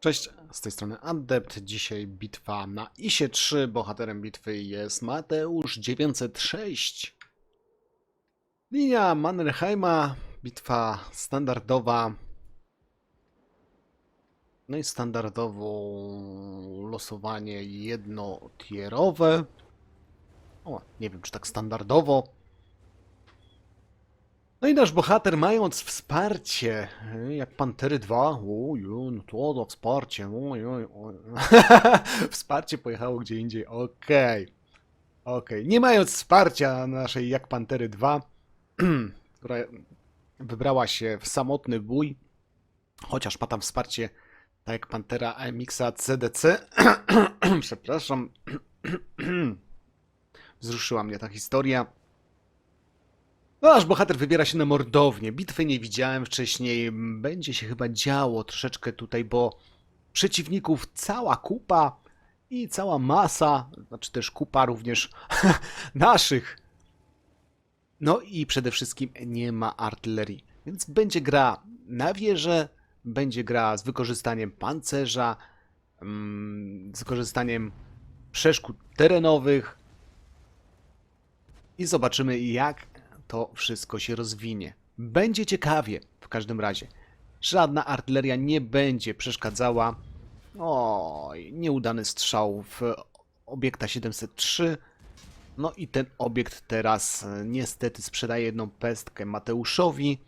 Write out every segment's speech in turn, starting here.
Cześć, z tej strony Adept. Dzisiaj bitwa na ISie 3. Bohaterem bitwy jest Mateusz 906. Linia Mannerheima, bitwa standardowa. No i standardowo losowanie jednotierowe. O, nie wiem czy tak standardowo. No i nasz bohater, mając wsparcie, y, jak Pantery 2, oju, no to to wsparcie, oj, oj, wsparcie pojechało gdzie indziej, okej, okej. Nie mając wsparcia naszej jak Pantery 2, która wybrała się w samotny bój, chociaż ma tam wsparcie, tak jak Pantera AMX-a CDC, przepraszam, wzruszyła mnie ta historia. No, aż bohater wybiera się na mordownię. Bitwy nie widziałem wcześniej. Będzie się chyba działo troszeczkę tutaj, bo przeciwników cała kupa i cała masa, znaczy też kupa również naszych. No i przede wszystkim nie ma artylerii. Więc będzie gra na wieżę, będzie gra z wykorzystaniem pancerza, mm, z wykorzystaniem przeszkód terenowych i zobaczymy jak to wszystko się rozwinie. Będzie ciekawie w każdym razie. Żadna artyleria nie będzie przeszkadzała. Oj, nieudany strzał w obiekta 703. No i ten obiekt teraz e, niestety sprzedaje jedną pestkę Mateuszowi.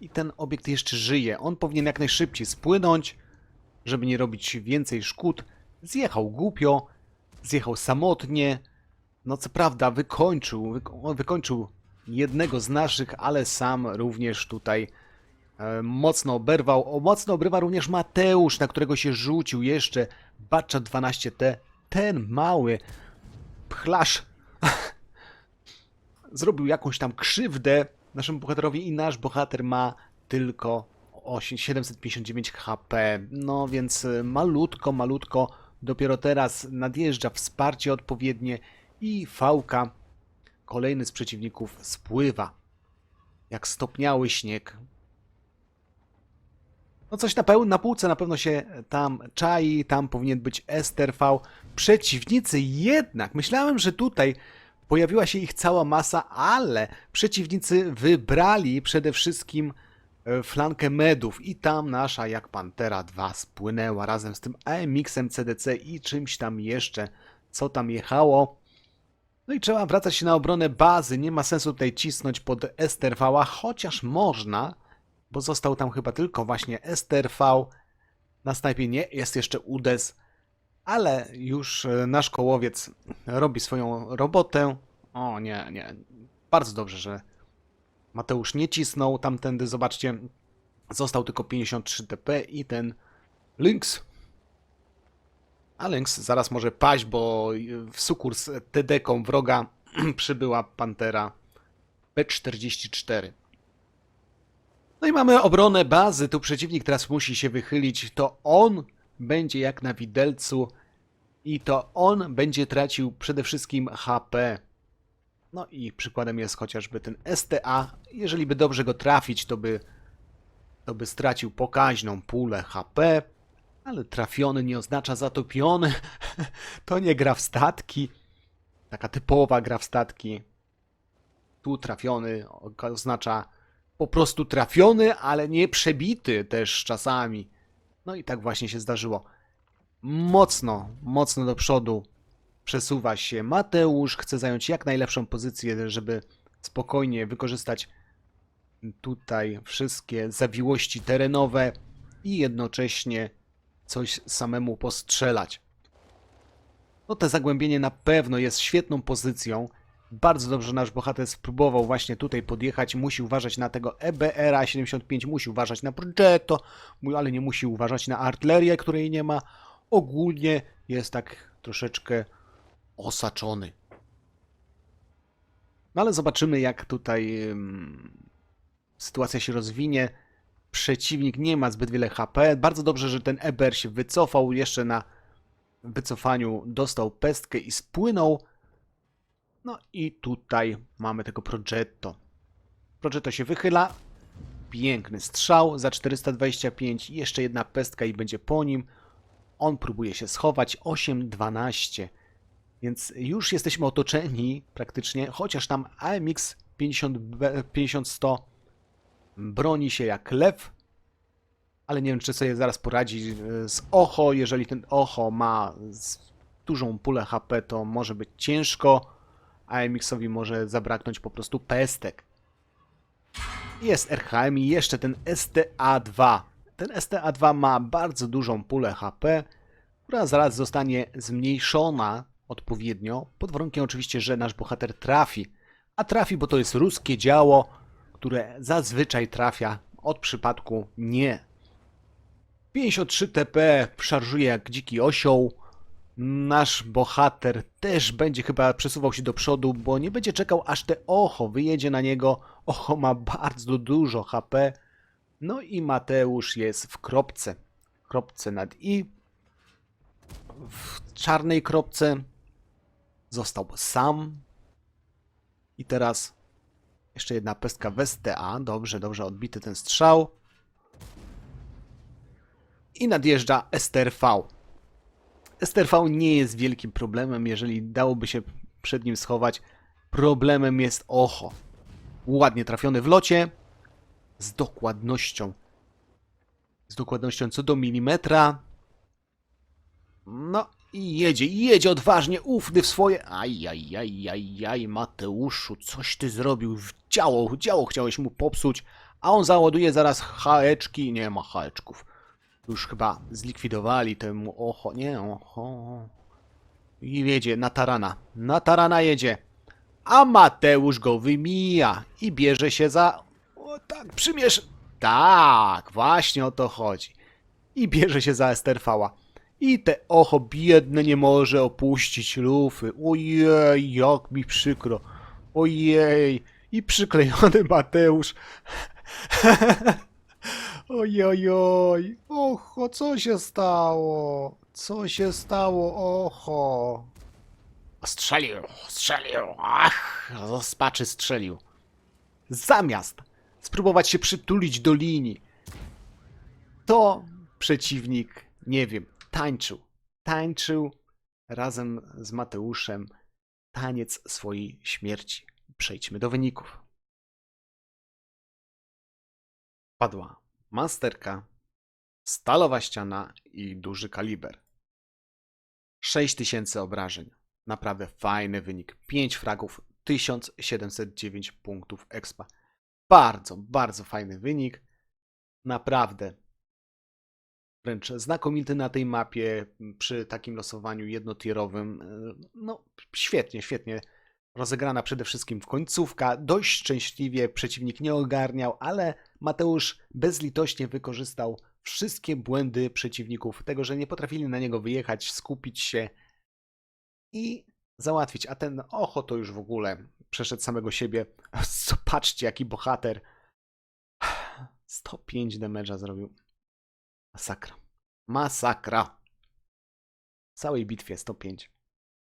I ten obiekt jeszcze żyje. On powinien jak najszybciej spłynąć, żeby nie robić więcej szkód. Zjechał głupio, zjechał samotnie. No co prawda wykończył, wykończył jednego z naszych, ale sam również tutaj e, mocno oberwał. O, mocno obrywa również Mateusz, na którego się rzucił jeszcze Bacza 12T. Ten mały pchlarz zrobił jakąś tam krzywdę naszemu bohaterowi i nasz bohater ma tylko 8, 759 HP. No więc e, malutko, malutko dopiero teraz nadjeżdża wsparcie odpowiednie i fałka kolejny z przeciwników spływa. Jak stopniały śnieg. No coś na, peł- na półce na pewno się tam czai, tam powinien być STRV. Przeciwnicy jednak, myślałem, że tutaj pojawiła się ich cała masa, ale przeciwnicy wybrali przede wszystkim e, flankę medów i tam nasza jak Pantera 2 spłynęła razem z tym AMX-em CDC i czymś tam jeszcze, co tam jechało. No i trzeba wracać się na obronę bazy. Nie ma sensu tutaj cisnąć pod STRV, chociaż można, bo został tam chyba tylko właśnie STRV. Na snajpie nie, jest jeszcze UDES, ale już e, nasz kołowiec robi swoją robotę. O nie, nie. Bardzo dobrze, że Mateusz nie cisnął tamtędy. Zobaczcie, został tylko 53 TP i ten Lynx a zaraz może paść, bo w sukurs TD-ką wroga przybyła Pantera P44. No i mamy obronę bazy. Tu przeciwnik teraz musi się wychylić. To on będzie jak na widelcu i to on będzie tracił przede wszystkim HP. No i przykładem jest chociażby ten STA. Jeżeli by dobrze go trafić, to by, to by stracił pokaźną pulę HP. Ale trafiony nie oznacza zatopiony. To nie gra w statki. Taka typowa gra w statki. Tu trafiony oznacza po prostu trafiony, ale nie przebity też czasami. No i tak właśnie się zdarzyło. Mocno, mocno do przodu przesuwa się Mateusz. Chce zająć jak najlepszą pozycję, żeby spokojnie wykorzystać tutaj wszystkie zawiłości terenowe i jednocześnie coś samemu postrzelać. No te zagłębienie na pewno jest świetną pozycją. Bardzo dobrze nasz bohater spróbował właśnie tutaj podjechać. Musi uważać na tego EBR-a 75, musi uważać na Progetto, ale nie musi uważać na artylerię, której nie ma. Ogólnie jest tak troszeczkę osaczony. No ale zobaczymy jak tutaj sytuacja się rozwinie. Przeciwnik nie ma zbyt wiele HP. Bardzo dobrze, że ten Eber się wycofał. Jeszcze na wycofaniu dostał pestkę i spłynął. No i tutaj mamy tego Progetto. Progetto się wychyla. Piękny strzał za 425. Jeszcze jedna pestka i będzie po nim. On próbuje się schować 8-12. Więc już jesteśmy otoczeni praktycznie, chociaż tam AMX 50, 50-100 broni się jak lew, ale nie wiem, czy sobie zaraz poradzi e, z Ocho. Jeżeli ten Ocho ma dużą pulę HP, to może być ciężko. AMX-owi może zabraknąć po prostu pestek. Jest RHM i jeszcze ten STA-2. Ten STA-2 ma bardzo dużą pulę HP, która zaraz zostanie zmniejszona odpowiednio, pod warunkiem oczywiście, że nasz bohater trafi. A trafi, bo to jest ruskie działo, które zazwyczaj trafia, od przypadku nie. 53 TP szarżuje jak dziki osioł. Nasz bohater też będzie chyba przesuwał się do przodu, bo nie będzie czekał aż te ocho wyjedzie na niego. Ocho ma bardzo dużo HP. No i Mateusz jest w kropce. Kropce nad i. W czarnej kropce został sam. I teraz jeszcze jedna pestka w STA. Dobrze, dobrze odbity ten strzał. I nadjeżdża STRV. STRV nie jest wielkim problemem, jeżeli dałoby się przed nim schować. Problemem jest ocho. Ładnie trafiony w locie. Z dokładnością. Z dokładnością co do milimetra. No i jedzie, i jedzie odważnie, ufny w swoje. Aj, aj, aj, aj, aj, Mateuszu, coś ty zrobił. Działo, działo chciałeś mu popsuć, a on załaduje zaraz haeczki. Nie ma haeczków. Już chyba zlikwidowali temu ocho. Nie, oho. I jedzie na tarana. Na tarana jedzie. A Mateusz go wymija i bierze się za. O tak, przymierz. Tak, właśnie o to chodzi. I bierze się za Esterfała. I te ocho biedne nie może opuścić lufy. Ojej, jak mi przykro. Ojej. I przyklejony Mateusz. Ojojoj. Ocho, co się stało? Co się stało, ocho? Strzelił, strzelił. Ach, rozpaczy strzelił. Zamiast spróbować się przytulić do linii, to przeciwnik, nie wiem, tańczył. Tańczył razem z Mateuszem taniec swojej śmierci. Przejdźmy do wyników. Padła masterka, stalowa ściana i duży kaliber. 6000 obrażeń. Naprawdę fajny wynik. 5 fragów, 1709 punktów expa. Bardzo, bardzo fajny wynik. Naprawdę. Wręcz znakomity na tej mapie przy takim losowaniu jednotierowym. No, świetnie, świetnie rozegrana przede wszystkim w końcówka. Dość szczęśliwie przeciwnik nie ogarniał, ale Mateusz bezlitośnie wykorzystał wszystkie błędy przeciwników, tego, że nie potrafili na niego wyjechać, skupić się i załatwić. A ten ocho to już w ogóle przeszedł samego siebie. Zobaczcie, jaki bohater. 105 damage'a zrobił. Masakra. Masakra. W całej bitwie 105.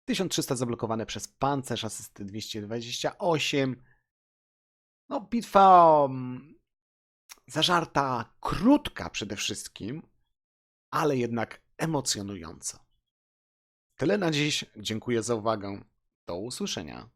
1300 zablokowane przez pancerz, asysty 228. No, bitwa um, zażarta, krótka przede wszystkim, ale jednak emocjonująca. Tyle na dziś. Dziękuję za uwagę. Do usłyszenia.